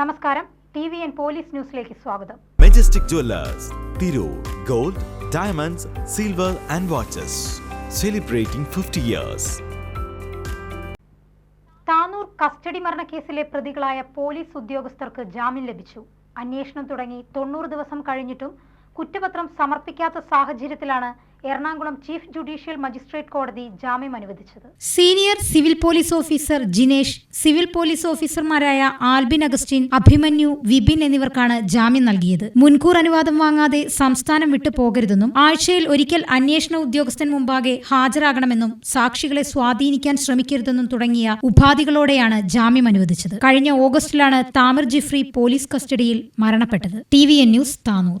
നമസ്കാരം. T V N police ന്യൂസിലേക്ക് സ്വാഗതം. Majestic jewellers Tirur gold diamonds silver and watches celebrating fifty years Tanur custody മരണക്കേസിലെ പ്രതികളായ police ഉദ്യോഗസ്ഥർക്ക് ജാമ്യം ലഭിച്ചു. അന്വേഷണം തുടങ്ങി തൊണ്ണൂറ് ദിവസം കഴിഞ്ഞിട്ടും കുറ്റപത്രം സമർപ്പിക്കാത്ത സാഹചര്യത്തിലാണ് എറണാകുളം ചീഫ് ജുഡീഷ്യൽ മജിസ്ട്രേറ്റ് കോടതി ജാമ്യം അനുവദിച്ചത്. Senior civil police officer Jinesh civil police ഓഫീസർമാരായ ആൽബിൻ അഗസ്റ്റിൻ അഭിമന്യു വിപിൻ എന്നിവർക്കാണ് ജാമ്യം നൽകിയത്. മുൻകൂർ അനുവാദം വാങ്ങാതെ സംസ്ഥാനം വിട്ടു പോകരുതെന്നും ആഴ്ചയിൽ ഒരിക്കൽ അന്വേഷണ ഉദ്യോഗസ്ഥൻ മുമ്പാകെ ഹാജരാകണമെന്നും സാക്ഷികളെ സ്വാധീനിക്കാൻ ശ്രമിക്കരുതെന്നും തുടങ്ങിയ ഉപാധികളോടെയാണ് ജാമ്യം അനുവദിച്ചത്. കഴിഞ്ഞ ഓഗസ്റ്റിലാണ് താമിർ ജിഫ്രി പോലീസ് കസ്റ്റഡിയിൽ മരണപ്പെട്ടത്. T V N news Tanur.